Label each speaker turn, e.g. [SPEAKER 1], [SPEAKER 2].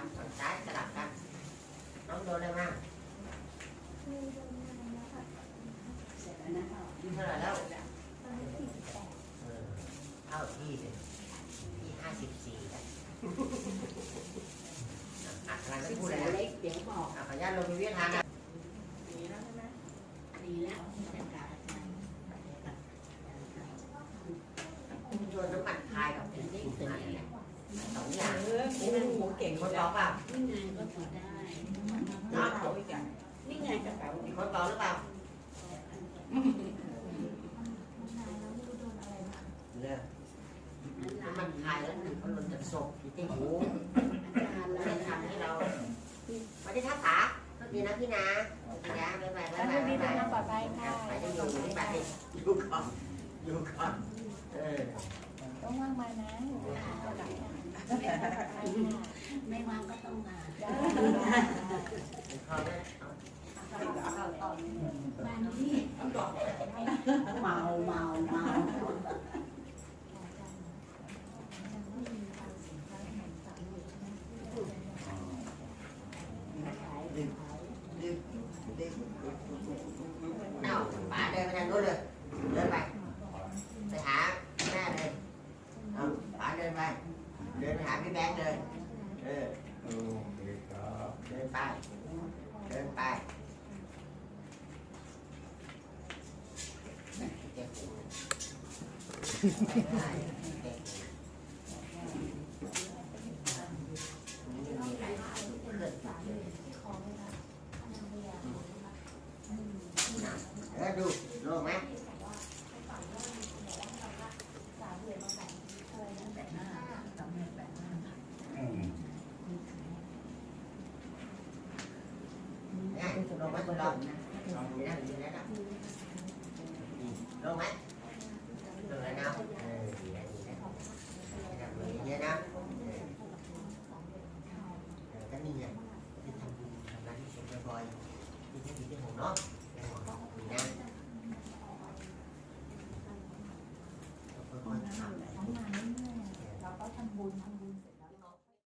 [SPEAKER 1] กัฝั่งซ้ายสลับกัน น้องโดนอะไรมาก
[SPEAKER 2] เสร็จแล้ว
[SPEAKER 3] ยี่เท่าไหร่แล้
[SPEAKER 1] วเท่าพี่เลยพี่ห้าสิบสี่แล้ว
[SPEAKER 2] อ
[SPEAKER 1] ะกำลังพูดแอะไเ
[SPEAKER 3] ล็กเดี๋ยวบอกข
[SPEAKER 1] ออนุญาตลงไปเวียดทางะ
[SPEAKER 2] ดี
[SPEAKER 4] แล้วใช่ไหม
[SPEAKER 3] ดีแล้ว
[SPEAKER 2] คุณชวนน้ำมัน เก่งค
[SPEAKER 4] นแล้ต่อว
[SPEAKER 1] เปล่า
[SPEAKER 2] นี
[SPEAKER 3] ่ไงก็พอได้เนาะเอาอีกอย่
[SPEAKER 2] างนี่ไงกระเป๋ามีคน
[SPEAKER 3] ต่
[SPEAKER 1] อหรือเปล่าเนี่ยน้ำมันพายแล้วหนึ่งมันหล่นจากศพจริงๆโอ้โห
[SPEAKER 3] อาจารย์ไม่แล้ได้วทำให้เรา
[SPEAKER 1] สวัสดีครับป๋าสวัสดีนะพี่นะพี่นะบ๊ายบายบ๊ายบายมีบ๊ายเดินบายทางปลอดภัยค่ะไปจะอยู่ที่บ้านนี่อยู่ก่อนอยู่ก่อน
[SPEAKER 2] เออต้องว่างมานะปลอดภัยค่ะ
[SPEAKER 3] ไม่ว่างก็ต้องมาเ
[SPEAKER 1] ป็นข้อได้เอา
[SPEAKER 2] บ้านนี้เมาเมาเมาเอาป๋าเดินไปทางโน้นเล
[SPEAKER 1] ย เดินไป
[SPEAKER 2] ไป
[SPEAKER 1] หาแม่เลย
[SPEAKER 2] เอาป๋าเด
[SPEAKER 1] ินไป
[SPEAKER 3] เดินไปหาพี่แบงค์เลย
[SPEAKER 2] เอ
[SPEAKER 1] อ
[SPEAKER 2] โอเค
[SPEAKER 4] ครั
[SPEAKER 1] ลงไหมคนลองนะ
[SPEAKER 4] ลองดู
[SPEAKER 1] นะดีนะนะ
[SPEAKER 2] ลงไห
[SPEAKER 1] ม
[SPEAKER 2] ลงแล้วนะเออ
[SPEAKER 1] ดีนะดีนะ
[SPEAKER 2] ดีนะดีนะ
[SPEAKER 1] ก็นี่ไง
[SPEAKER 2] ที่ทำบ
[SPEAKER 1] ุญทำร้านที่ชมบ่อยๆที่ที่ที่หงเนาะดีนะค่อยๆทำ